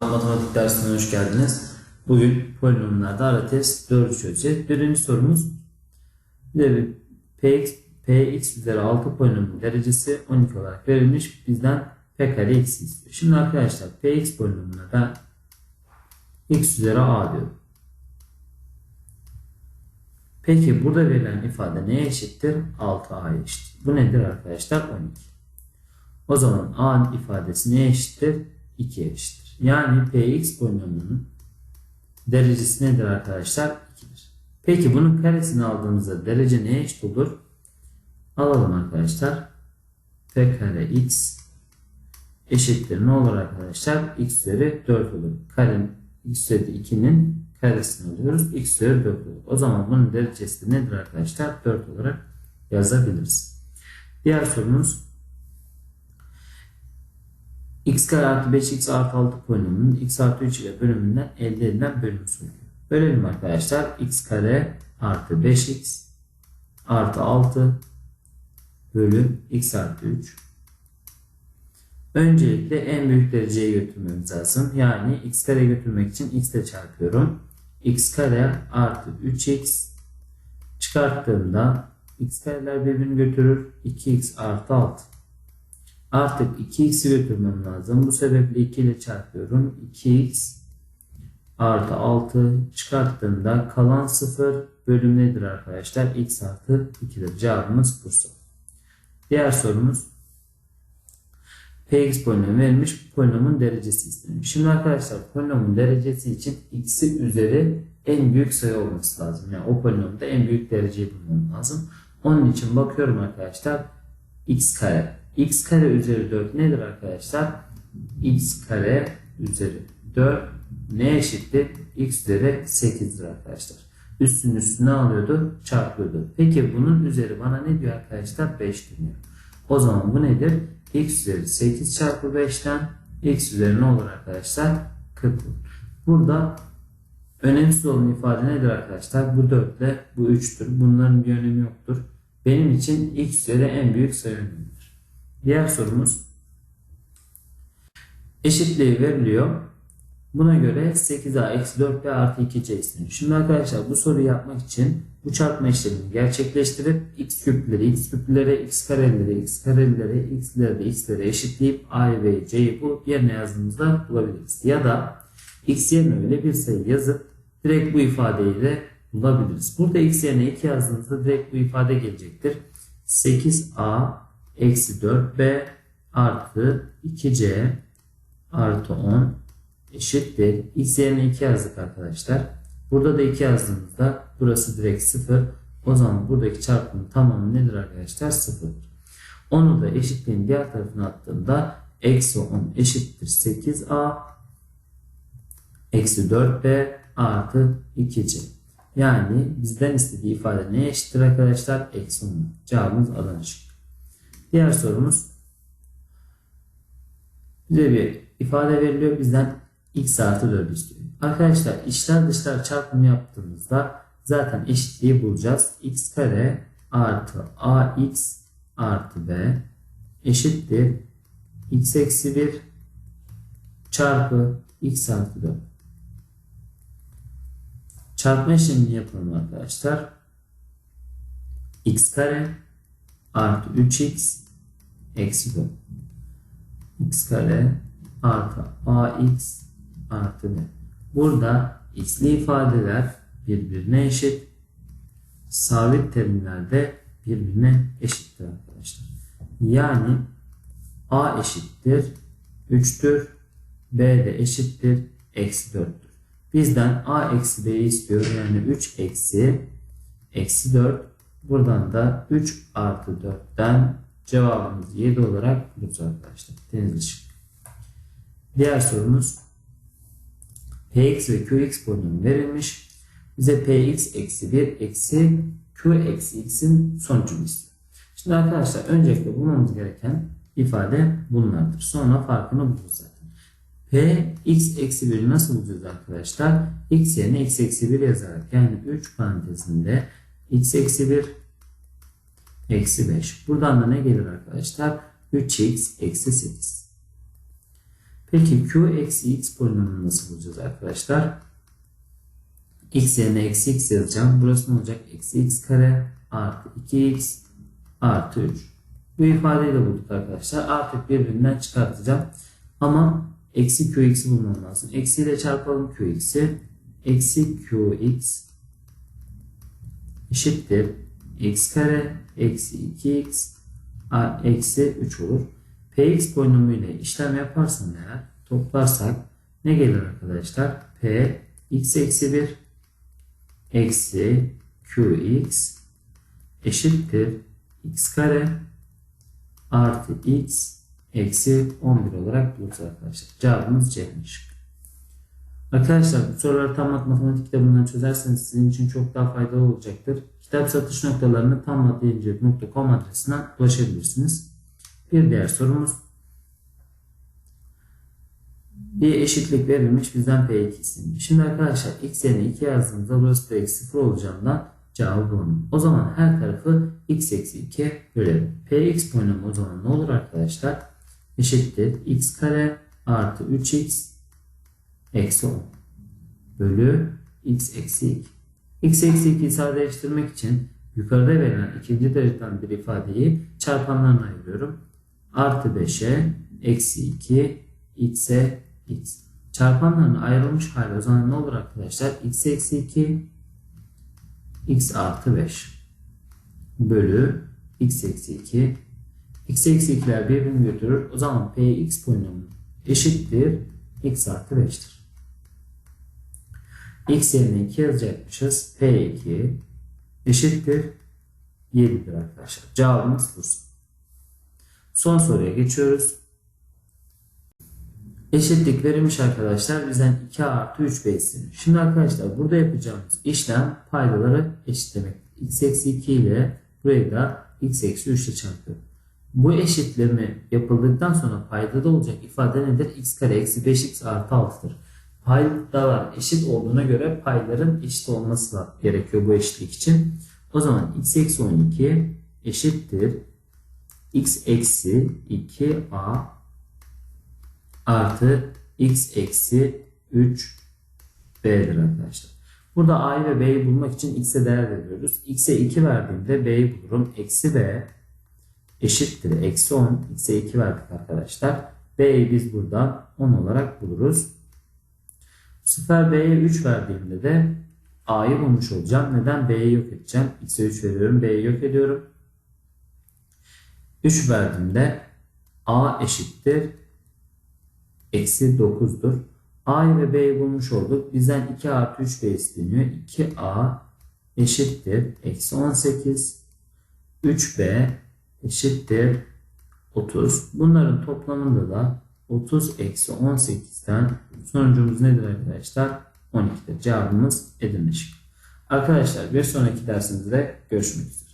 Matematik dersine hoş geldiniz. Bugün polinomlarda ara test 4'ü çözeceğiz. Birinci sorumuz px, px üzeri 6 polinomun derecesi 12 olarak verilmiş. Bizden p kare x istiyor. Şimdi arkadaşlar px polinomuna ben x üzeri a diyorum. Peki burada verilen ifade neye eşittir? 6a eşittir. Bu nedir arkadaşlar? 12. O zaman a ifadesi neye eşittir? 2'ye eşittir. Yani px polinomunun derecesi nedir arkadaşlar? 2'dir. Peki bunun karesini aldığımızda derece neye eşit olur? Alalım arkadaşlar. p kare x eşittir ne olur arkadaşlar? x üzeri 4 olur. Kare x üzeri 2'nin karesini alıyoruz. x üzeri 4 olur. O zaman bunun derecesi nedir arkadaşlar? 4 olarak yazabiliriz. Diğer sorumuz x kare artı 5x artı 6 polinomunun x artı 3 ile bölümünden elde edilen bölüm soruyor. Bölelim arkadaşlar. x kare artı 5x artı 6 bölü x artı 3. Öncelikle en büyük dereceye götürmemiz lazım. Yani x kare götürmek için x ile çarpıyorum. x kare artı 3x çıkarttığımda x kareler birbirini götürür. 2x artı 6. Artık 2x'i götürmem lazım. Bu sebeple 2 ile çarpıyorum. 2x artı 6 çıkarttığımda kalan 0 bölüm nedir arkadaşlar? x artı 2'dir. Cevabımız Bursa. Diğer sorumuz px polinomu verilmiş. Polinomun derecesi istenmiş. Şimdi arkadaşlar polinomun derecesi için x'i üzeri en büyük sayı olması lazım. Yani o polinomda en büyük dereceyi bulmam lazım. Onun için bakıyorum arkadaşlar x kare x kare üzeri 4 nedir arkadaşlar? x kare üzeri 4 ne eşittir? x üzeri 8'dir arkadaşlar. Üstün üstüne alıyordu, çarpıyordu. Peki bunun üzeri bana ne diyor arkadaşlar? 5 dönüyor. O zaman bu nedir? x üzeri 8 çarpı 5'ten x üzeri ne olur arkadaşlar? 40 olur. Burada önemsiz olan ifade nedir arkadaşlar? Bu 4 ile bu 3'tür. Bunların bir önemi yoktur. Benim için x üzeri en büyük sayı. Diğer sorumuz eşitliği veriliyor. Buna göre 8a eksi 4b artı 2c isteniyor. Şimdi arkadaşlar bu soruyu yapmak için bu çarpma işlemini gerçekleştirip x küpleri, x küplere, x kareleri, x kareleri, x'leri, x'leri eşitleyip a ve c'yi bu yerine yazdığımızda bulabiliriz. Ya da x yerine öyle bir sayı yazıp direkt bu ifadeyi de bulabiliriz. Burada x yerine 2 yazdığımızda direkt bu ifade gelecektir. 8a eksi 4b artı 2c artı 10 eşittir. x yerine 2 yazdık arkadaşlar. Burada da 2 yazdığımızda burası direkt 0. O zaman buradaki çarpımın tamamı nedir arkadaşlar? 0'dır. Onu da eşitliğin diğer tarafına attığımda eksi 10 eşittir 8a eksi 4b artı 2c. Yani bizden istediği ifade neye eşittir arkadaşlar? Eksi 10. Cevabımız Adana. Diğer sorumuz bize bir ifade veriliyor. Bizden x artı 4 istiyor. Arkadaşlar içler dışlar çarpımı yaptığımızda zaten eşitliği bulacağız. x kare artı ax artı b eşittir x eksi 1 çarpı x artı 4. Çarpma işlemini yapalım arkadaşlar. x kare artı 3x eksi 4. x kare artı ax artı b. Burada x'li ifadeler birbirine eşit. Sabit terimler de birbirine eşittir arkadaşlar. Yani a eşittir 3'tür. b de eşittir eksi 4'tür. Bizden a eksi b'yi istiyor. Yani 3 eksi eksi 4 Buradan da 3 artı 4'ten cevabımız 7 olarak buluruz arkadaşlar. Deniz şık. Diğer sorumuz Px ve Qx polinomu verilmiş. Bize Px eksi 1 eksi Q eksi x'in sonucunu istiyor. Şimdi arkadaşlar öncelikle bulmamız gereken ifade bunlardır. Sonra farkını buluruz zaten. P x eksi 1'i nasıl bulacağız arkadaşlar? x yerine x eksi 1 yazarak yani 3 parantezinde x eksi 1 eksi 5. Buradan da ne gelir arkadaşlar? 3x eksi 8. Peki q eksi x polinomunu nasıl bulacağız arkadaşlar? x yerine eksi x yazacağım. Burası ne olacak? Eksi x kare artı 2x artı 3. Bu ifadeyi de bulduk arkadaşlar. Artık birbirinden çıkartacağım. Ama eksi qx'i bulmam lazım. Eksi ile çarpalım qx'i. Eksi qx eşittir x kare eksi 2x a- eksi 3 olur. px polinomu ile işlem yaparsam eğer toplarsak ne gelir arkadaşlar? p x eksi 1 eksi qx eşittir x kare artı x eksi 11 olarak buluruz arkadaşlar. Cevabımız C'miş. Arkadaşlar bu soruları tam matematik kitabından çözerseniz sizin için çok daha faydalı olacaktır. Kitap satış noktalarını tammatlayıncı.com adresinden ulaşabilirsiniz. Bir diğer sorumuz. Bir eşitlik verilmiş bizden P2 istenmiş. Şimdi arkadaşlar x yerine 2 yazdığımızda burası da eksi 0 olacağından cevabı bulunur. O zaman her tarafı x eksi 2 bölelim. Px polinomu o zaman ne olur arkadaşlar? Eşittir x kare artı 3x eksi 10 bölü x eksi 2. x eksi 2'yi sadeleştirmek için yukarıda verilen ikinci dereceden bir ifadeyi çarpanlarına ayırıyorum. Artı 5'e eksi 2 x'e x. Çarpanların ayrılmış hali o zaman ne olur arkadaşlar? x eksi 2 x artı 5 bölü x eksi 2 x eksi 2'ler birbirini götürür. O zaman px polinomu eşittir x artı 5'tir. X yerine 2 yazacakmışız. p2 eşittir 7'dir arkadaşlar. Cevabımız Bursa. Son soruya geçiyoruz. Eşitlik verilmiş arkadaşlar. Bizden 2 artı 3 b isteniyor. Şimdi arkadaşlar burada yapacağımız işlem paydaları eşitlemek. x eksi 2 ile burayı da x eksi 3 ile çarpıyorum. Bu eşitleme yapıldıktan sonra paydada olacak ifade nedir? x kare eksi 5x artı 6'dır. Paydalar eşit olduğuna göre payların eşit olması da gerekiyor bu eşitlik için. O zaman x eksi 12 eşittir x eksi 2a artı x eksi 3b'dir arkadaşlar. Burada a'yı ve b'yi bulmak için x'e değer veriyoruz. x'e 2 verdiğimde b'yi bulurum. Eksi b eşittir. Eksi 10. x'e 2 verdik arkadaşlar. b'yi biz burada 10 olarak buluruz. Sefer b'ye 3 verdiğimde de a'yı bulmuş olacağım. Neden? b'yi yok edeceğim. x'e 3 veriyorum. b'yi yok ediyorum. 3 verdiğimde a eşittir eksi 9'dur. A'yı ve B'yi bulmuş olduk. Bizden 2 artı 3 B isteniyor. 2A eşittir. Eksi 18. 3B eşittir. 30. Bunların toplamında da 30 eksi 18'den sonucumuz nedir arkadaşlar? 12'dir. Cevabımız Edirne şıkkı. Arkadaşlar bir sonraki dersimizde görüşmek üzere.